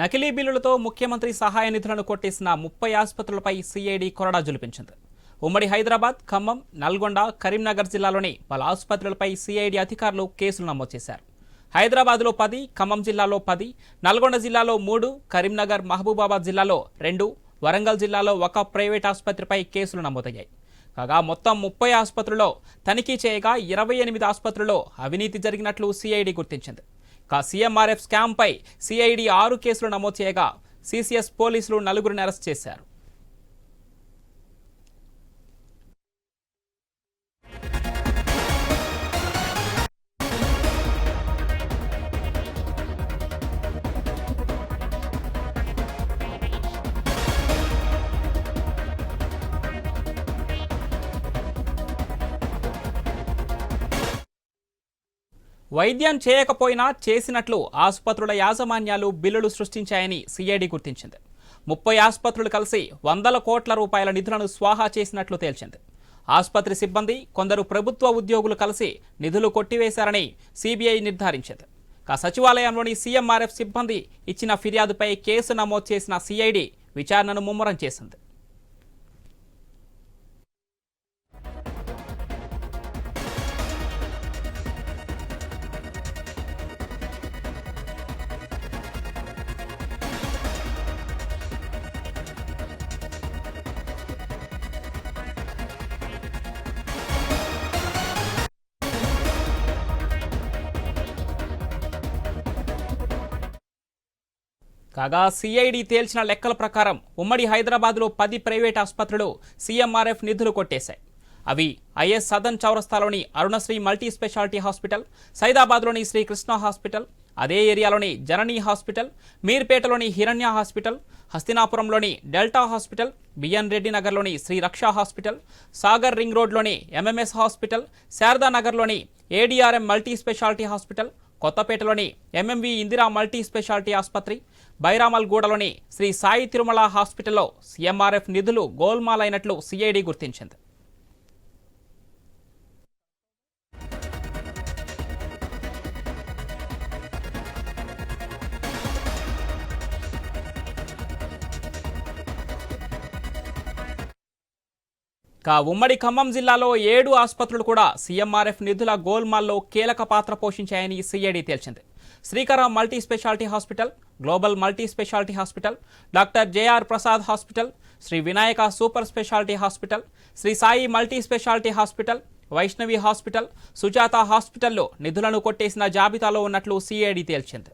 నకిలీ బిల్లులతో ముఖ్యమంత్రి సహాయ నిధులను కొట్టేసిన ముప్పై ఆసుపత్రులపై సిఐడి కొరడా జులిపించింది. ఉమ్మడి హైదరాబాద్ ఖమ్మం నల్గొండ కరీంనగర్ జిల్లాలోని పలు ఆసుపత్రులపై సిఐడి అధికారులు కేసులు నమోదు చేశారు. హైదరాబాద్లో పది ఖమ్మం జిల్లాలో పది నల్గొండ జిల్లాలో మూడు కరీంనగర్ మహబూబాబాద్ జిల్లాలో రెండు వరంగల్ జిల్లాలో ఒక ప్రైవేట్ ఆసుపత్రిపై కేసులు నమోదయ్యాయి. కాగా మొత్తం ముప్పై ఆసుపత్రుల్లో తనిఖీ చేయగా ఇరవై ఎనిమిది ఆసుపత్రుల్లో అవినీతి జరిగినట్లు సిఐడి గుర్తించింది. సీఎంఆర్ఎఫ్ స్కామ్పై సిఐడి ఆరు కేసులు నమోదు చేయగా సిసిఎస్ పోలీసులు నలుగురిని అరెస్ట్ చేశారు. వైద్యం చేయకపోయినా చేసినట్లు ఆసుపత్రుల యాజమాన్యాలు బిల్లులు సృష్టించాయని సిఐడి గుర్తించింది. ముప్పై ఆసుపత్రులు కలిసి వందల కోట్ల రూపాయల నిధులను స్వాహా చేసినట్లు తేల్చింది. ఆసుపత్రి సిబ్బంది కొందరు ప్రభుత్వ ఉద్యోగులు కలిసి నిధులు కొట్టివేశారని సిబిఐ నిర్ధారించింది. కా సచివాలయంలోని సీఎంఆర్ఎఫ్ సిబ్బంది ఇచ్చిన ఫిర్యాదుపై కేసు నమోదు చేసిన సిఐడి విచారణను ముమ్మరం చేసింది. కాగా సిఐడి తేల్చిన లెక్కల ప్రకారం ఉమ్మడి హైదరాబాద్లో పది ప్రైవేట్ ఆసుపత్రులు సీఎంఆర్ఎఫ్ నిధులు కొట్టేశాయి. అవి ఐఎస్ సదన్ చౌరస్తాలోని అరుణశ్రీ మల్టీ స్పెషాలిటీ హాస్పిటల్ సైదాబాద్లోని శ్రీకృష్ణ హాస్పిటల్ అదే ఏరియాలోని జననీ హాస్పిటల్ మీర్పేటలోని హిరణ్య హాస్పిటల్ హస్తినాపురంలోని డెల్టా హాస్పిటల్ బిఎన్ రెడ్డి నగర్లోని శ్రీ రక్షా హాస్పిటల్ సాగర్ రింగ్ రోడ్లోని ఎంఎంఎస్ హాస్పిటల్ శారదానగర్లోని ఏడీఆర్ఎం మల్టీ స్పెషాలిటీ హాస్పిటల్ కొత్తపేటలోని ఎంఎంవి ఇందిరా మల్టీ స్పెషాలిటీ ఆసుపత్రి బైరామల్గూడలోని శ్రీ సాయి తిరుమల హాస్పిటల్లో సీఎంఆర్ఎఫ్ నిధులు గోల్మాలైనట్లు సిఐడి గుర్తించింది. కా ఉమ్మడి ఖమ్మం జిల్లాలో ఏడు ఆసుపత్రులు కూడా సీఎంఆర్ఎఫ్ నిధుల గోల్మాల్లో కీలక పాత్ర పోషించాయని CID తేల్చింది. Srikaram multi specialty hospital global multi specialty hospital doctor JR Prasad hospital Sri Vinayaka super specialty hospital Sri Sai multi specialty hospital Vaishnavi hospital Sujatha హాస్పిటల్లో నిధులను కొట్టేసిన జాబితాలో ఉన్నట్లు సిఐడి తేల్చింది.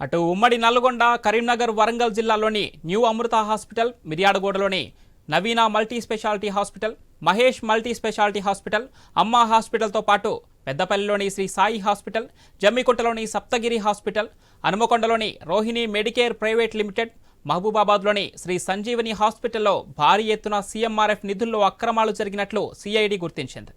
అటు ఉమ్మడి నల్గొండ కరీంనగర్ వరంగల్ జిల్లాలోని new Amrutha hospital మిర్యాడగూడలోని Naveena multi specialty hospital Mahesh multi specialty hospital Amma హాస్పిటల్తో పాటు పెద్దపల్లిలోని శ్రీ సాయి హాస్పిటల్ జమ్మికుంటలోని సప్తగిరి హాస్పిటల్ హనుమకొండలోని రోహిణి మెడికేర్ ప్రైవేట్ లిమిటెడ్ మహబూబాబాద్లోని శ్రీ సంజీవని హాస్పిటల్లో భారీ ఎత్తున సీఎంఆర్ఎఫ్ నిధుల్లో అక్రమాలు జరిగినట్లు సిఐడి గుర్తించింది.